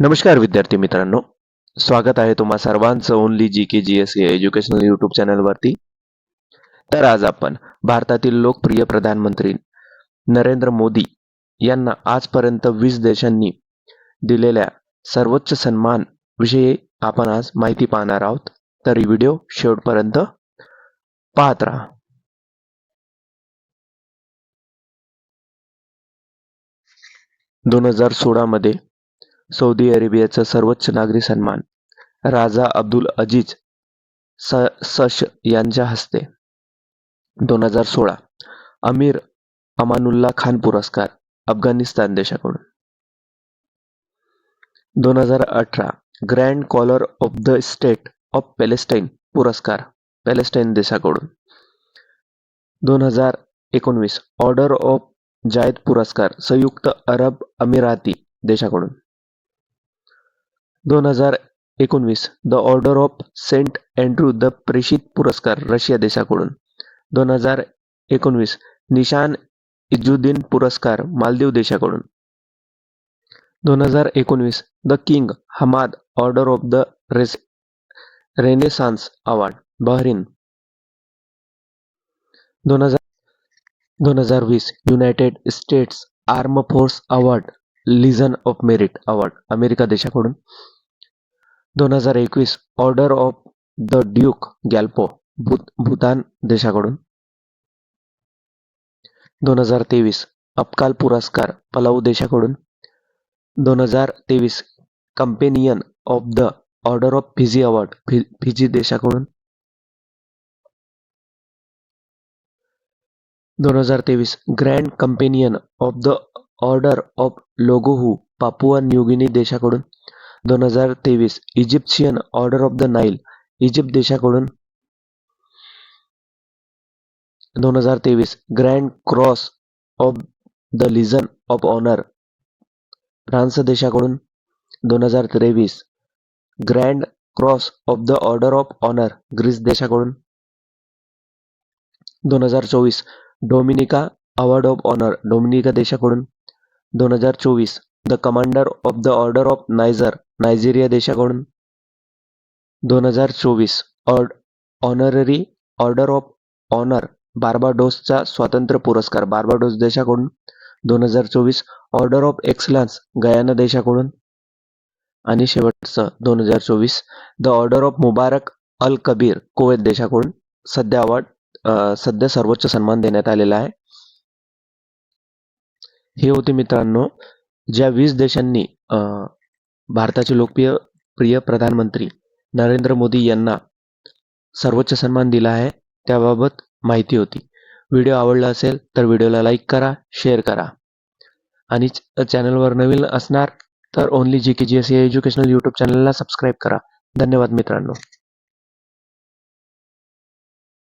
नमस्कार विद्यार्थी मित्रांनो. स्वागत आहे तुम्हा सर्वांचं only G K G S educational YouTube चॅनलवरती तर आज आपण भारतातील लोकप्रिय प्रधानमंत्री नरेंद्र मोदी यांना आजपर्यंत वीस देशांनी दिलेल्या सर्वोच्च सन्मान विषयी आपण आज माहिती पाहणार आहोत. तर ही व्हिडिओ शेवटपर्यंत पाहत राहा. दोन हजार सोळामध्ये सौदी अरेबियाचा सर्वोच्च नागरी सन्मान राजा अब्दुल अजीज स सश यांच्या हस्ते. दोन हजार सोळा अमीर अमानुल्ला खान पुरस्कार अफगाणिस्तान देशाकडून. दोन हजार अठरा grand collar of the state of Palestine पुरस्कार पॅलेस्टाईन देशाकडून. दोन हजार एकोणवीस ऑर्डर ऑफ जायद पुरस्कार संयुक्त अरब अमिराती देशाकडून. दोन हजार एकोणवीस the order of saint Andrew the प्रेषित पुरस्कार रशिया देशाकडून. दोन हजार एकोणवीस निशान इजुद्दीन पुरस्कार मालदीव देशाकडून. दोन हजार एकोणवीस the king Hamad order of the race renaissance award Bahrain. दोन हजार दोन हजार वीस United States arm force award legion of merit award America देशाकडून. दोन हजार एकवीस order of the duke Gyalpo भूत भूतान देशाकडून. दोन हजार तेवीस अबकाल पुरस्कार पलाऊ देशाकडून. दोन हजार तेवीस companion of the order of Fiji award fee Fiji देशाकडून. दोन हजार तेवीस grand companion of the order of Logohu Papua New Guinea देशाकडून दोन हजार तेवीस Egyptian order of the Nile Egypt देशाकडून दोन हजार तेवीस grand cross of the legion of honour France देशाकडून दोन हजार तेवीस grand cross of the order of honour Greece देशाकडून दोन हजार चोवीस Dominica award of honour Dominica देशाकडून दोन हजार चोवीस the commander of the order of Niger Nigeria देशाकडून. दोन हजार चोवीस ऑर्ड ऑनररी ऑर्डर ऑफ ऑनर बार्बाडोसचा स्वातंत्र्य पुरस्कार बार्बाडोस देशाकडून. दोन हजार चोवीस ऑर्डर ऑफ एक्सलन्स गयाना देशाकडून. आणि शेवटचं दोन हजार चोवीस the order of Mubarak al Kabir Kuwait देशाकडून. सध्या अवॉर्ड सध्या सर्वोच्च सन्मान देण्यात आलेला आहे. हे होते मित्रांनो ज्या वीस देशांनी भारताचे लोकप्रिय प्रिय प्रधानमंत्री नरेंद्र मोदी यांना सर्वोच्च सन्मान दिला आहे त्याबाबत माहिती होती. व्हिडिओ आवडला असेल तर व्हिडिओला लाईक करा शेअर करा. आणि चॅनलवर नवीन असणार तर only G K G S educational YouTube चॅनलला सबस्क्राईब करा. धन्यवाद मित्रांनो.